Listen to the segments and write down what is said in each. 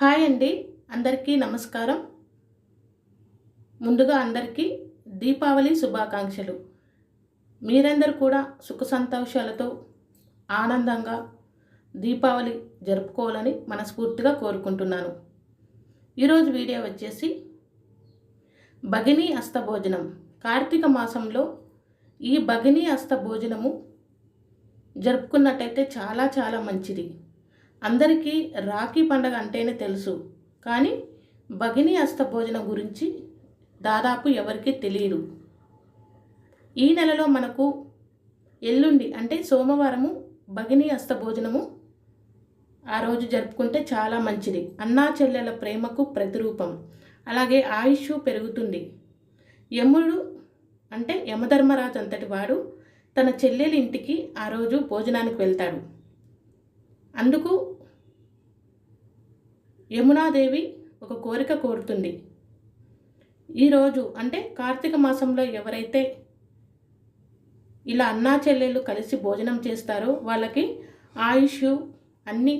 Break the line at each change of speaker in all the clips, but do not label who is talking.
Hi అండి. అందరికీ నమస్కారం. ముందుగా అందరికీ దీపావళి శుభాకాంక్షలు. మీరందరూ కూడా సుఖ సంతోషాలతో ఆనందంగా దీపావళి జరుపుకోవాలని మనస్ఫూర్తిగా కోరుకుంటున్నాను. ఈరోజు వీడియో వచ్చేసి భగిని అస్తభోజనం. కార్తీక మాసంలో ఈ భగిని అస్తభోజనము జరుపుకున్నట్టయితే చాలా చాలా మంచిది. అందరికీ రాఖీ పండగ అంటేనే తెలుసు. కానీ భగిని అస్తభోజనం గురించి దాదాపు ఎవరికీ తెలియదు ఈ నెలలో మనకు ఎల్లుండి అంటే సోమవారము భగిని అస్తభోజనము ఆ రోజు జరుపుకుంటే చాలా మంచిది. అన్నా చెల్లెల ప్రేమకు ప్రతిరూపం. అలాగే ఆయుష్ పెరుగుతుంది. యముడు అంటే యమధర్మరాజు అంతటి వాడు తన చెల్లెలి ఇంటికి ఆ రోజు భోజనానికి వెళ్తాడు. అందుకు యమునాదేవి ఒక కోరిక కోరుతుంది. ఈరోజు అంటే కార్తీక మాసంలో ఎవరైతే ఇలా అన్నా చెల్లెళ్ళు కలిసి భోజనం చేస్తారో వాళ్ళకి ఆయుష్ అన్నీ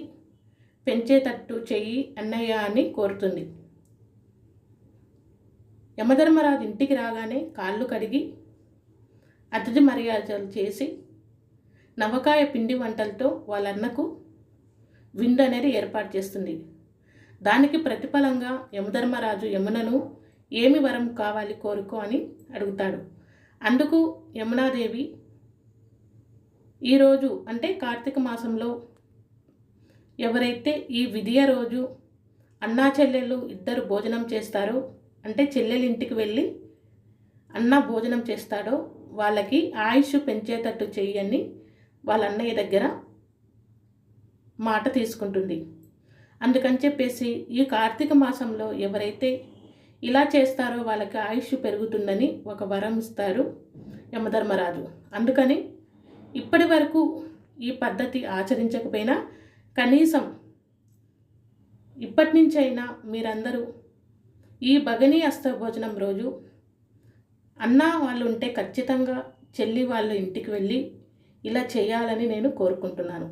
పెంచేటట్టు చెయ్యి అన్నయ్య అని కోరుతుంది. యమధర్మరాజు ఇంటికి రాగానే కాళ్ళు కడిగి అతిథి మర్యాదలు చేసి నవకాయ పిండి వంటలతో వాళ్ళన్నకు అన్నకు విందు అనేది ఏర్పాటు చేస్తుంది. దానికి ప్రతిఫలంగా యమధర్మరాజు యమునను ఏమి వరం కావాలి కోరుకో అని అడుగుతాడు. అందుకు యమునాదేవి ఈరోజు అంటే కార్తీక మాసంలో ఎవరైతే ఈ విధియ రోజు అన్నా చెల్లెళ్ళు ఇద్దరు భోజనం చేస్తారో అంటే చెల్లెలు ఇంటికి వెళ్ళి అన్న భోజనం చేస్తాడో వాళ్ళకి ఆయుష్ పెంచేటట్టు చెయ్యని వాళ్ళ అన్నయ్య దగ్గర మాట తీసుకుంటుంది. అందుకని చెప్పేసి ఈ కార్తీక మాసంలో ఎవరైతే ఇలా చేస్తారో వాళ్ళకి ఆయుష్ పెరుగుతుందని ఒక వరం ఇస్తారు యమధర్మరాజు. అందుకని ఇప్పటి వరకు ఈ పద్ధతి ఆచరించకపోయినా కనీసం ఇప్పటి నుంచైనా మీరందరూ ఈ భగనీ అస్తభోజనం రోజు అన్న వాళ్ళు ఉంటే ఖచ్చితంగా చెల్లి వాళ్ళ ఇంటికి వెళ్ళి ఇలా చేయాలని నేను కోరుకుంటున్నాను.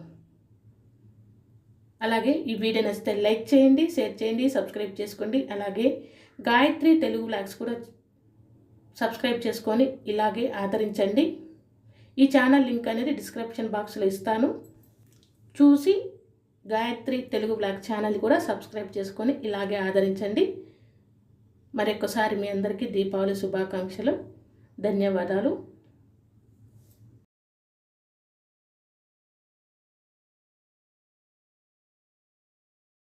అలాగే ఈ వీడియో నచ్చితే లైక్ చేయండి షేర్ చేయండి సబ్స్క్రైబ్ చేసుకోండి. అలాగే గాయత్రి తెలుగు బ్లాగ్స్ కూడా సబ్స్క్రైబ్ చేసుకొని ఇలాగే ఆదరించండి. ఈ ఛానల్ లింక్ అనేది డిస్క్రిప్షన్ బాక్స్లో ఇస్తాను. చూసి గాయత్రి తెలుగు బ్లాగ్ ఛానల్ కూడా సబ్స్క్రైబ్ చేసుకొని ఇలాగే ఆదరించండి. మరొకసారి మీ అందరికీ దీపావళి శుభాకాంక్షలు. ధన్యవాదాలు.